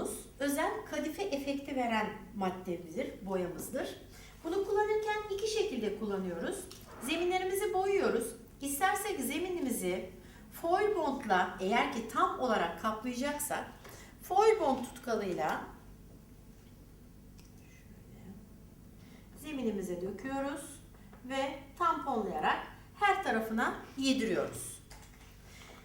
tozumuz özel kadife efekti veren maddemizdir, boyamızdır. Bunu kullanırken iki şekilde kullanıyoruz. Zeminlerimizi boyuyoruz. İstersek zeminimizi foil bondla eğer ki tam olarak kaplayacaksak foil bond tutkalıyla zeminimize döküyoruz ve tamponlayarak her tarafına yediriyoruz.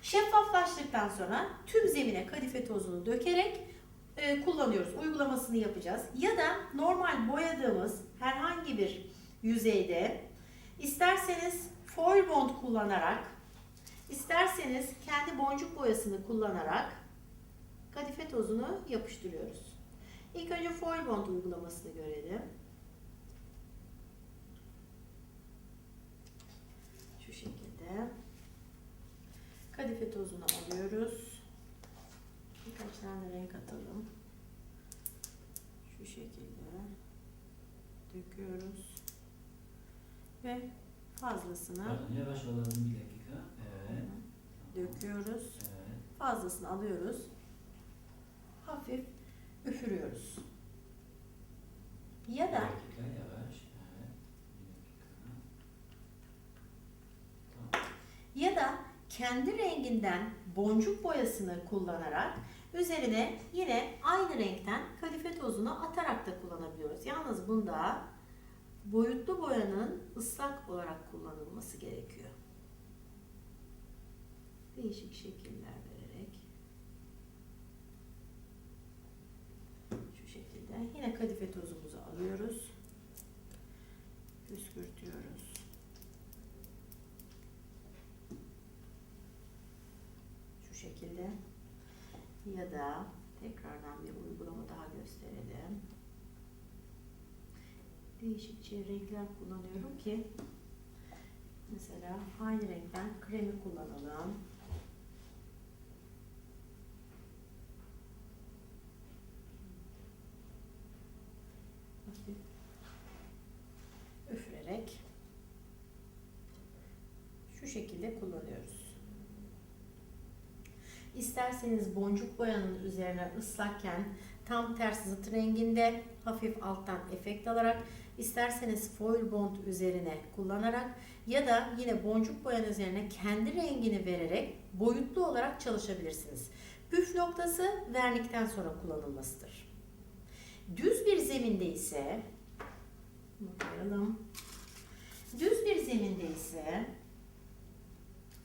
Şeffaflaştıktan sonra tüm zemine kadife tozunu dökerek e, kullanıyoruz. Uygulamasını yapacağız. Ya da normal boyadığımız herhangi bir yüzeyde isterseniz foil bond kullanarak, isterseniz kendi boncuk boyasını kullanarak kadife tozunu yapıştırıyoruz. İlk önce foil bond uygulamasını görelim. Şu şekilde. Kadife tozunu alıyoruz. Tane renk atalım. Şu şekilde döküyoruz. Ve fazlasını Pardon yavaş olalım bir dakika. Evet. döküyoruz. Evet. Fazlasını alıyoruz. Hafif üfürüyoruz. Ya Bir da dakika yavaş. Evet. Bir dakika. Tamam. ya da kendi renginden boncuk boyasını kullanarak üzerine yine aynı renkten kadife tozunu atarak da kullanabiliyoruz. Yalnız bunda boyutlu boyanın ıslak olarak kullanılması gerekiyor. Değişik şekiller vererek şu şekilde yine kadife tozumuzu alıyoruz. Püskürtüyoruz. şu şekilde ya da tekrardan bir uygulama daha gösterelim. Değişikçe renkler kullanıyorum ki mesela aynı renkten kremi kullanalım. Üfürerek şu şekilde kullanıyoruz. İsterseniz boncuk boyanın üzerine ıslakken tam ters zıt renginde hafif alttan efekt alarak isterseniz foil bond üzerine kullanarak ya da yine boncuk boyanın üzerine kendi rengini vererek boyutlu olarak çalışabilirsiniz. Püf noktası vernikten sonra kullanılmasıdır. Düz bir zeminde ise bunu koyalım. Düz bir zeminde ise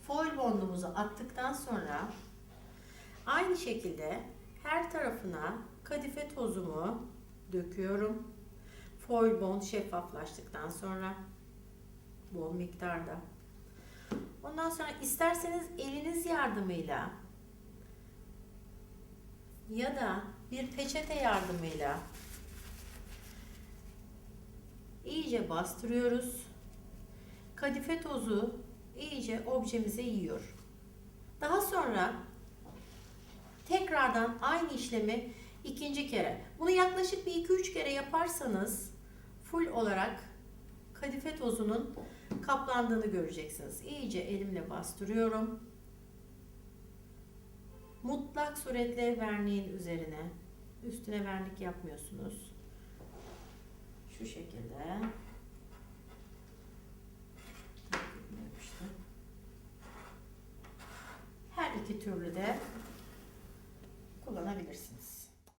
foil bondumuzu attıktan sonra Aynı şekilde her tarafına kadife tozumu döküyorum. Foil bond şeffaflaştıktan sonra bol miktarda. Ondan sonra isterseniz eliniz yardımıyla ya da bir peçete yardımıyla iyice bastırıyoruz. Kadife tozu iyice objemize yiyor. Daha sonra tekrardan aynı işlemi ikinci kere. Bunu yaklaşık bir 2-3 kere yaparsanız full olarak kadife tozunun kaplandığını göreceksiniz. İyice elimle bastırıyorum. Mutlak suretle verniğin üzerine, üstüne vernik yapmıyorsunuz. Şu şekilde. Her iki türlü de kullanabilirsiniz.